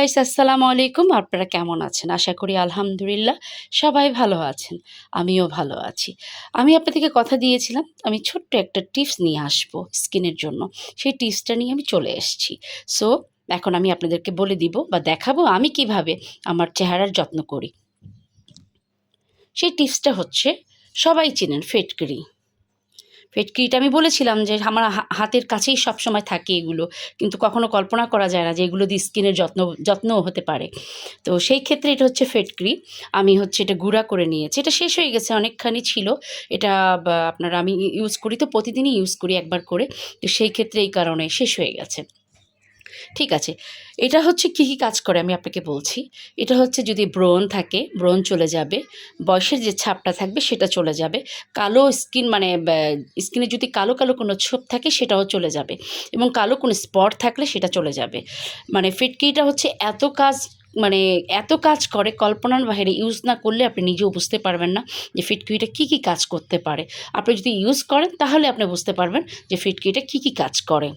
Guys আসসালামু আলাইকুম। আপনারা কেমন আছেন? আশা করি আলহামদুলিল্লাহ সবাই ভালো আছেন। আমিও ভালো আছি। আমি আপনাদেরকে কথা দিয়েছিলাম, আমি ছোট্ট একটা টিপস নিয়ে আসব স্কিনের জন্য। সেই টিপসটা নিয়ে আমি চলে এসেছি। সো এখন আমি আপনাদেরকে বলে দিব বা দেখাবো আমি কীভাবে আমার চেহারার যত্ন করি। সেই টিপসটা হচ্ছে, সবাই চেনেন ফেটকিরি ফেটকিরিটা আমি বলেছিলাম যে আমার হাতের কাছেই সবসময় থাকে এগুলো। কিন্তু কখনো কল্পনা করা যায় না যে এগুলো দিয়ে স্কিনের যত্ন, যত্নও হতে পারে। তো সেই ক্ষেত্রে এটা হচ্ছে ফেটকিরি। আমি হচ্ছে এটা গুঁড়া করে নিয়েছি। এটা শেষ হয়ে গেছে, অনেকখানি ছিল। এটা আপনারা আমি ইউজ করি, তো প্রতিদিনই ইউজ করি একবার করে। তো সেই ক্ষেত্রে এই কারণে শেষ হয়ে গেছে। ঠিক আছে। এটা হচ্ছে কী কী কাজ করে আমি আপনাকে বলছি। এটা হচ্ছে যদি ব্রণ থাকে, ব্রণ চলে যাবে, বয়সের যে ছাপটা থাকবে সেটা চলে যাবে। কালো স্কিন মানে স্কিনে যদি কালো কালো কোনো ছোপ থাকে সেটাও চলে যাবে এবং কালো কোনো স্পট থাকলে সেটা চলে যাবে। মানে ফিটকিটা হচ্ছে এত কাজ মানে এত কাজ করে কল্পনার বাইরে ইউজ না করলে আপনি নিজেও বুঝতে পারবেন না যে ফিটকিটা কী কী কাজ করতে পারে। আপনি যদি ইউজ করেন তাহলে আপনি বুঝতে পারবেন যে ফিটকিটা কী কী কাজ করে।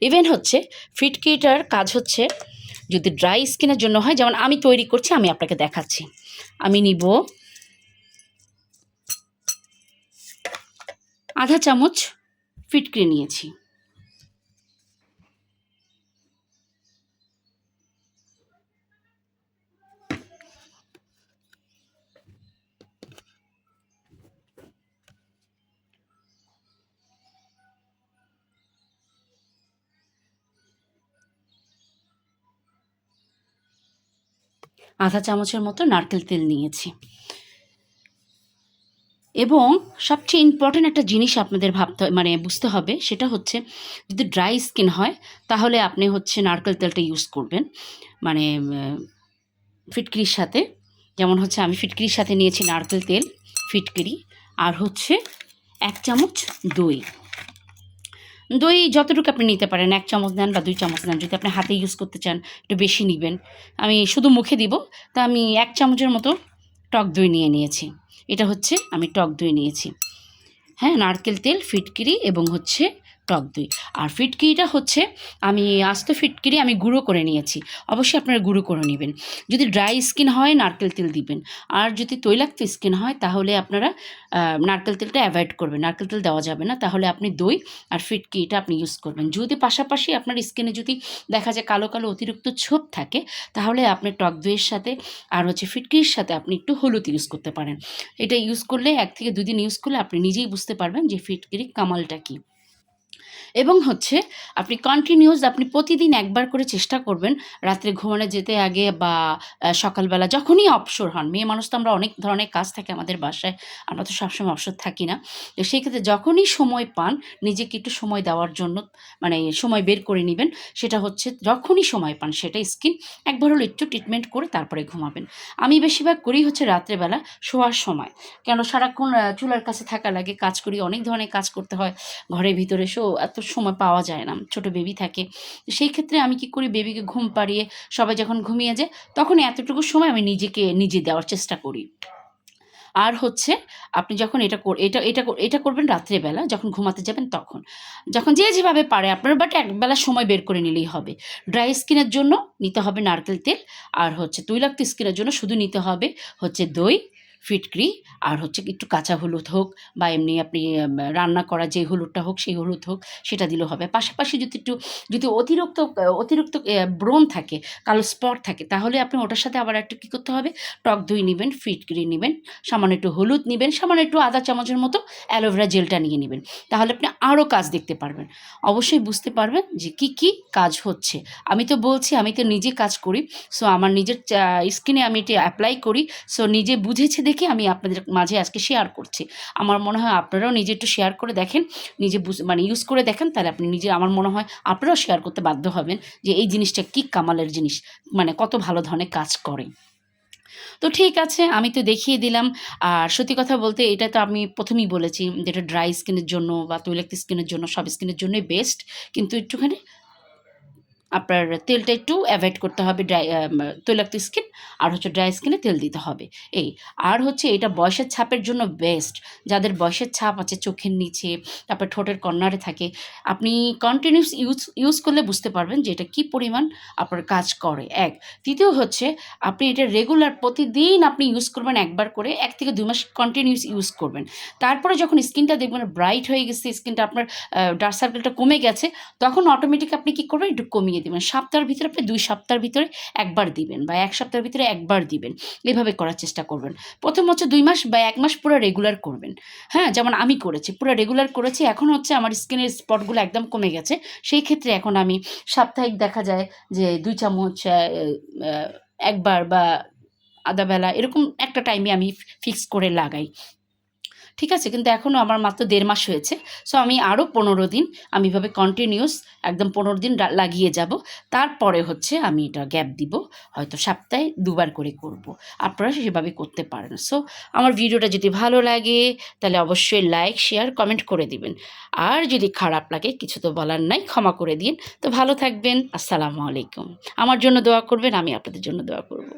ইভেন হচ্ছে ফিটকিটার কাজ হচ্ছে যদি ড্রাই স্কিনের জন্য হয়, যেমন আমি তৈরি করছি, আমি আপনাকে দেখাচ্ছি। আমি নিব আধা চামচ ফিটকিরি নিয়েছি। আধা চামচের মতো নারকেল তেল নিয়েছি। এবং সবচেয়ে ইম্পর্ট্যান্ট একটা জিনিস আপনাদের ভাবতে মানে বুঝতে হবে, সেটা হচ্ছে যদি ড্রাই স্কিন হয়, তাহলে আপনি হচ্ছে নারকেল তেলটা ইউজ করবেন। মানে ফিটকিরির সাথে। যেমন হচ্ছে আমি ফিটকিরির সাথে নিয়েছি নারকেল তেল, ফিটকিরি। আর হচ্ছে এক চামচ দই। দই যতটুকু আপনি নিতে পারেন, এক চামচ নেন বা দুই চামচ নেন যদি আপনি হাতে ইউজ করতে চান, একটু বেশি নেবেন। আমি শুধু মুখে দিব, তা আমি এক চামচের মতো টক দই নিয়ে নিয়েছি। এটা হচ্ছে, আমি টক দই নিয়েছি। হ্যাঁ নারকেল তেল, ফিটকিরি এবং হচ্ছে টক দই আর ফিটকিরিটা হচ্ছে, আমি আস্ত ফিটকিরি আমি গুঁড়ো করে নিয়েছি। অবশ্যই আপনারা গুঁড়ো করে নেবেন। যদি ড্রাই স্কিন হয়, নারকেল তেল দিবেন। আর যদি তৈলাক্ত স্কিন হয়, তাহলে আপনারা নারকেল তেলটা অ্যাভয়েড করবেন। নারকেল তেল দেওয়া যাবে না, তাহলে আপনি দই আর ফিটকিরিটা আপনি ইউজ করবেন। যদি পাশাপাশি আপনার স্কিনে যদি দেখা যায় কালো কালো অতিরিক্ত ছোপ থাকে, তাহলে আপনি টক দইয়ের সাথে আর হচ্ছে ফিটকিরির সাথে আপনি একটু হলুদ ইউজ করতে পারেন। এটা ইউজ করলে, এক থেকে দুদিন ইউজ করলে আপনি নিজেই বুঝতে পারবেন যে ফিটকিরি কামালটা কী। এবং হচ্ছে আপনি কন্টিনিউস আপনি প্রতিদিন একবার করে চেষ্টা করবেন রাত্রে ঘুমানো যেতে আগে বা সকালবেলা যখনই অবসর হন। মেয়ে মানুষ তো আমরা অনেক ধরনের কাজ থাকে আমাদের বাসায়, আমরা তো সবসময় অবসর থাকি না। তো সেই ক্ষেত্রে যখনই সময় পান নিজেকে একটু সময় দেওয়ার জন্য মানে সময় বের করে নেবেন, সেটা হচ্ছে যখনই সময় পান সেটা স্কিন একবার হলো একটু ট্রিটমেন্ট করে তারপরে ঘুমাবেন। আমি বেশিরভাগ করি হচ্ছে রাত্রেবেলা শোয়ার সময়। কেন সারাক্ষণ চুলার কাছে থাকা লাগে, কাজ করি, অনেক ধরনের কাজ করতে হয়, ঘরের ভিতরে শো, এত সময় পাওয়া যায় না, ছোট বেবি থাকে। সেই ক্ষেত্রে আমি কি করি বেবিকে ঘুম পাড়িয়ে সবাই যখন ঘুমিয়ে যায় তখন এতটুকু সময় আমি নিজেকে, নিজে দেওয়ার চেষ্টা করি। আর হচ্ছে, আপনি যখন এটা এটা এটা এটা করবেন রাত্রেবেলা, যখন ঘুমাতে যাবেন তখন। যখন যে যেভাবে পারে আপনার বাট একবেলা সময় বের করে নিলেই হবে। ড্রাই স্কিনের জন্য নিতে হবে নারকেল তেল, আর হচ্ছে তৈলাক্ত স্কিনের জন্য শুধু নিতে হবে হচ্ছে দই ফিটক্রি আর হচ্ছে একটু কাঁচা হলুদ হোক বা এমনি আপনি রান্না করা যে হলুদটা হোক, সেই হলুদ হোক, সেটা দিলেও হবে। পাশাপাশি যদি একটু, যদি অতিরিক্ত অতিরিক্ত ব্রণ থাকে, কালো স্পট থাকে, তাহলে আপনি ওটার সাথে আবার একটু কী করতে হবে? টক দই নেবেন ফিটকিরি নেবেন, সামান্য একটু হলুদ নেবেন, সামান্য একটু আদা চামচের মতো অ্যালোভেরা জেলটা নিয়ে নেবেন। তাহলে আপনি আরও কাজ দেখতে পারবেন। অবশ্যই বুঝতে পারবেন যে কি কি কাজ হচ্ছে। আমি তো বলছি, আমি তো নিজে কাজ করি, সো আমার নিজের স্কিনে আমি এটা অ্যাপ্লাই করি, সো নিজে বুঝেছে দেখে আমি আপনাদের মাঝে আজকে শেয়ার করছি। আমার মনে হয় আপনারাও নিজে একটু শেয়ার করে দেখেন, নিজে মানে ইউজ করে দেখেন, তাহলে আপনি নিজে, আমার মনে হয় আপনারাও শেয়ার করতে বাধ্য হবেন যে এই জিনিসটা কি কামালের জিনিস মানে কত ভালো ধরনের কাজ করে। তো ঠিক আছে, আমি তো দেখিয়ে দিলাম। আর সত্যি কথা বলতে এটা তো আমি প্রথমেই বলেছি যেটা ড্রাই স্কিনের জন্য বা তৈলাক্ত স্কিনের জন্য, সব স্কিনের জন্যই বেস্ট কিন্তু একটুখানি আপনার তেলটা একটু অ্যাভয়েড করতে হবে ড্রাই তৈলাক্ত স্কিন আর হচ্ছে ড্রাই স্কিনে তেল দিতে হবে। এই, আর হচ্ছে এটা বয়সের ছাপের জন্য বেস্ট যাদের বয়সের ছাপ আছে চোখের নিচে, তারপর ঠোঁটের কর্নারে থাকে, আপনি কন্টিনিউস ইউজ ইউজ করলে বুঝতে পারবেন যে এটা কী পরিমাণ আপনার কাজ করে। এক, দ্বিতীয় হচ্ছে আপনি এটা রেগুলার প্রতিদিন আপনি ইউজ করবেন একবার করে, এক থেকে দুই মাস কন্টিনিউস ইউজ করবেন। তারপরে যখন স্কিনটা দেখবেন ব্রাইট হয়ে গেছে স্কিনটা আপনার ডার্ক সার্কেলটা কমে গেছে, তখন অটোমেটিক আপনি কী করবেন, একটু কমিয়ে দেবেন। সপ্তাহের ভিতরে আপনি দুই সপ্তাহের ভিতরে একবার দিবেন বা এক সপ্তাহের ভিতরে একবার দিবেন। এভাবে করার চেষ্টা করবেন। প্রথম হচ্ছে দুই মাস বা এক মাস পুরো রেগুলার করবেন। হ্যাঁ যেমন আমি করেছি, পুরো রেগুলার করেছি। এখন হচ্ছে আমার স্কিনের স্পটগুলো একদম কমে গেছে। সেই ক্ষেত্রে এখন আমি সাপ্তাহিক দেখা যায় যে দুই চামচ একবার বা আধাবেলা এরকম একটা টাইমে আমি ফিক্স করে লাগাই। ঠিক আছে, কিন্তু এখনও আমার মাত্র দেড় মাস হয়েছে। সো আমি আরও পনেরো দিন, আমি এভাবে কন্টিনিউস একদম পনেরো দিন লাগিয়ে যাব। তারপরে হচ্ছে আমি এটা গ্যাপ দিব, হয়তো সপ্তাহে দুবার করে করব। আপনারা সেভাবে করতে পারেন। সো আমার ভিডিওটা যদি ভালো লাগে, তাহলে অবশ্যই লাইক শেয়ার কমেন্ট করে দিবেন। আর যদি খারাপ লাগে, কিছু তো বলার নাই, ক্ষমা করে দিন। তো ভালো থাকবেন, আসসালামু আলাইকুম। আমার জন্য দোয়া করবেন, আমি আপনাদের জন্য দোয়া করব।